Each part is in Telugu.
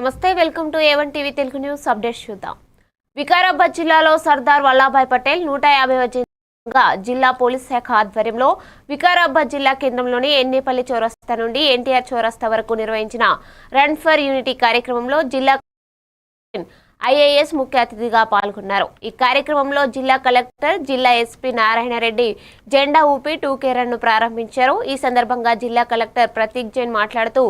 నమస్తే welcome to A one TV Telugu news updates చూద్దాం. వికారాబాద్ జిల్లాలో సర్దార్ వల్లభాయ్ పటేల్ నూట యాభై గా జిల్లా పోలీస్ శాఖ ఆధ్వర్యంలో వికారాబాద్ జిల్లా కేంద్రంలోని ఎన్నేపల్లి చౌరస్తా నుండి ఎన్టీఆర్ చౌరస్తా వరకు నిర్వహించిన రన్ ఫర్ యూనిటీ కార్యక్రమంలో జిల్లా ఐఏఎస్ ముఖ్య అతిథిగా పాల్గొన్నారు. ఈ కార్యక్రమంలో జిల్లా కలెక్టర్ జిల్లా ఎస్పీ నారాయణరెడ్డి జెండా ఊపి టూకే రన్ను ప్రారంభించారు. ఈ సందర్భంగా జిల్లా కలెక్టర్ ప్రతీక్ జైన్ మాట్లాడుతూ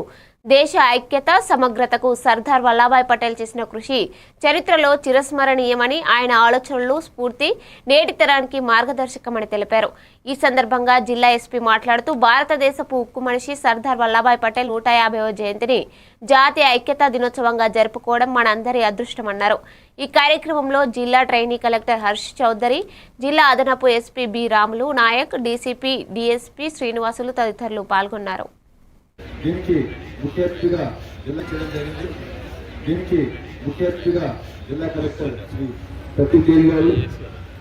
దేశ ఐక్యత సమగ్రతకు సర్దార్ వల్లభాయ్ పటేల్ చేసిన కృషి చరిత్రలో చిరస్మరణీయమని ఆయన ఆలోచనలు స్ఫూర్తి నేటి తరానికి మార్గదర్శకమని తెలిపారు. ఈ సందర్భంగా జిల్లా ఎస్పీ మాట్లాడుతూ భారతదేశపు ఉక్కు మనిషి సర్దార్ వల్లభాయ్ పటేల్ నూట యాభైవ జయంతిని జాతీయ ఐక్యతా దినోత్సవంగా జరుపుకోవడం మనందరి అదృష్టమన్నారు. ఈ కార్యక్రమంలో జిల్లా ట్రైనీ కలెక్టర్ హర్ష్ చౌదరి జిల్లా అదనపు SP B Ramulu Nayak DCP DSP Srinivasulu తదితరులు పాల్గొన్నారు. దీనికి ముఖ్య అతిథిగా జిల్లా చేయడం జరిగింది దీనికి ముఖ్య అతిథిగా జిల్లా కలెక్టర్ శ్రీ ప్రతీక్ గారు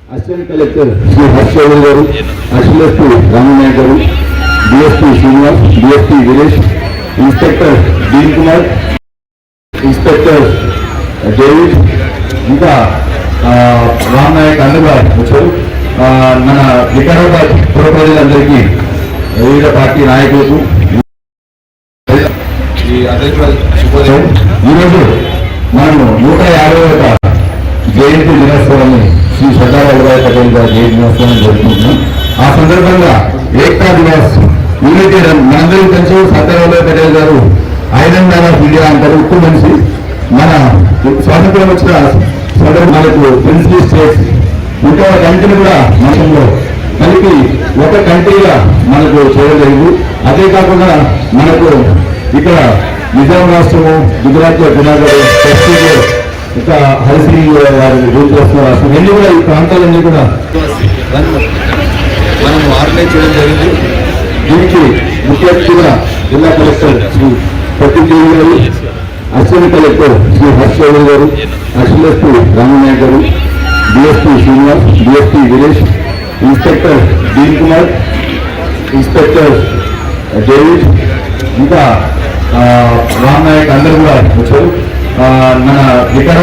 assistant collector Shri Harshavardhan garu assistant Ramanai garu DSP Srinivas DSP Veeresh inspector Deen Kumar inspector David ఇంకా రామనాయక్ రామ్ అందరూ వచ్చారు మన వికారాబాద్ పుర ప్రజలందరికీ వివిధ పార్టీ నాయకులకు ఈ అందరికీ కూడా శుభోదయం ఈరోజు మనము నూట యాభై ఒక జయంతి దినోత్సవాన్ని శ్రీ సర్దార్ వల్లభాయ్ పటేల్ గారి జయంతి దినోత్సవాన్ని జరుపుకుంటున్నాం. ఆ సందర్భంగా ఏక్తా దివాస్ యూనిటీ రన్ మనందరికీ తెలుసు సర్దార్ వల్లభాయ్ పటేల్ గారు ఐరన్ మ్యాన్ ఆఫ్ ఇండియా అంటారు ఉక్కు మనిషి. మన స్వాతంత్రం వచ్చిన సదరు మనకు ప్రిన్సిపల్ స్టేట్స్ ఇంకో కంటిని కూడా మనలో కలిపి ఒక కంట్రీగా మనకు చేయలేదు అదే కాకుండా మనకు ఇక్కడ నిజాం రాష్ట్రము గుజరాత్లో జునాగఢ్ ఇంకా హరిసింగ్ వారి రూల్ చేస్తున్న రాష్ట్రం ఇవన్నీ కూడా ఈ ప్రాంతాలన్నీ కూడా మనం ఆర్గనైజ్ చేయడం జరిగింది. దీనికి ముఖ్య అతిథిగా జిల్లా కలెక్టర్ శ్రీ ప్రతీక్ దేవి గారు assistant collector Shri Harshavardhan garu assistant Ramanayak garu DSP Srinivas DSP Veeresh inspector Deen Kumar inspector David ఇంకా రామ్ నాయక్ అందరూ కూడా వచ్చారు. మన వికారాబాద్